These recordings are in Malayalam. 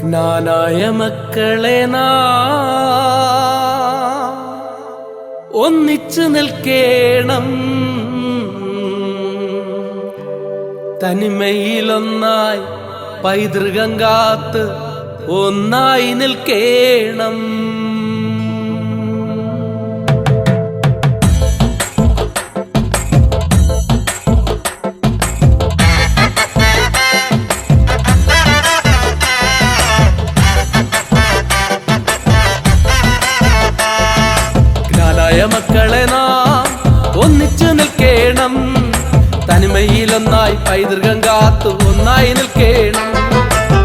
ജ്ഞാനായ മക്കളെ നാ ഒന്നിച്ചു നിൽക്കേണം. തനിമയിലൊന്നായി പൈതൃകം കാത്ത് ഒന്നായി നിൽക്കേണം. ജ്ഞാനായ മക്കളെ നാം ഒന്നിച്ചു നിൽക്കേണം. തനിമയിലൊന്നായി പൈതൃകം കാത്തു ഒന്നായി നിൽക്കേണം.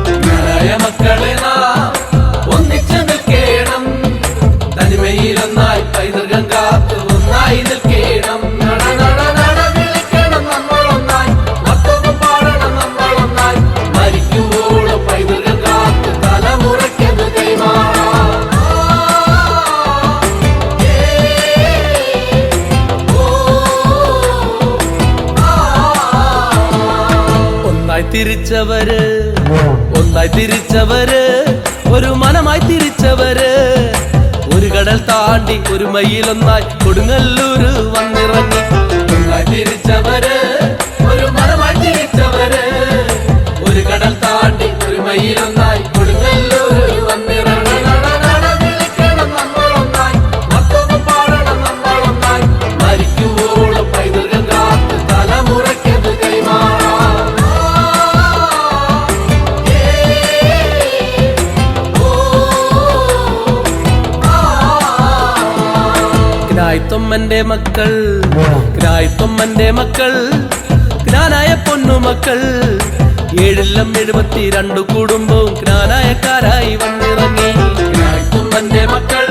ജ്ഞാനായ മക്കളെ നാം തിരിച്ചവര് ഒന്നായി തിരിച്ചവര് ഒരു മനമായി തിരിച്ചവര്. ഒരു കടൽ താണ്ടി ഒരു മയിലൊന്നായി കൊടുങ്ങല്ലൂർ വന്നിറങ്ങി. ഒന്നായി തിരിച്ചവര് ഗ്നായ്ത്തൊമ്മന്റെ മക്കൾ ഗ്നായ്ത്തൊമ്മന്റെ മക്കൾ ജ്ഞാനായ പൊന്നുമക്കൾ ഏഴെല്ലാം എഴുപത്തി രണ്ടു കുടുംബവും ജ്ഞാനായക്കാരായി വന്നിറങ്ങി. ഗ്നായ്ത്തൊമ്മന്റെ മക്കൾ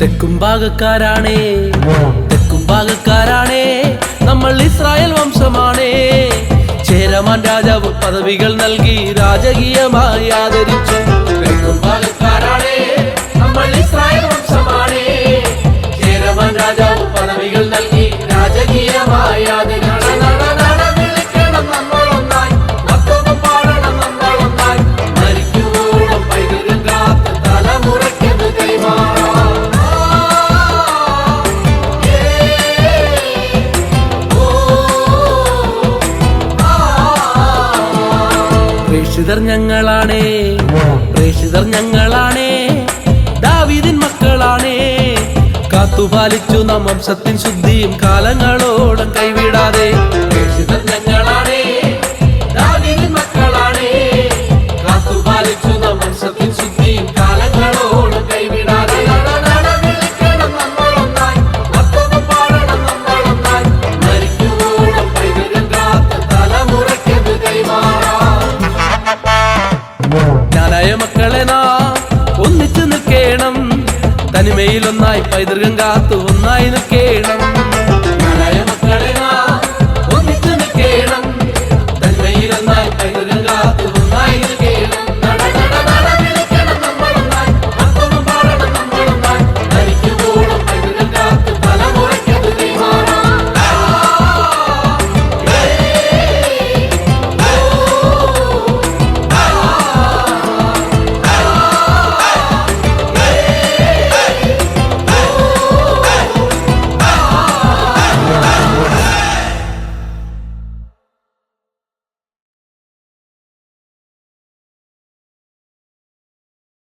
തെക്കും ഭാഗക്കാരാണേ. തെക്കും ഭാഗക്കാരാണേ. നമ്മൾ ഇസ്രായേൽ വംശമാണേ. ചേരമാൻ രാജാവ് പദവികൾ നൽകി രാജകീയമായി ആദരിച്ചു. പ്രേക്ഷിതർ ഞങ്ങളാണേ. പ്രേക്ഷിതർ ഞങ്ങളാണേ. ദാവീദിൻ മക്കളാണേ. കാത്തുപാലിച്ചു നാം വംശത്തിൻ ശുദ്ധിയും കാലങ്ങളോളം കൈവിടാതെ. പ്രേക്ഷിതർ ഒന്നായി പൈതൃകം കാത്തു ഒന്നായി നിൽക്കേണം.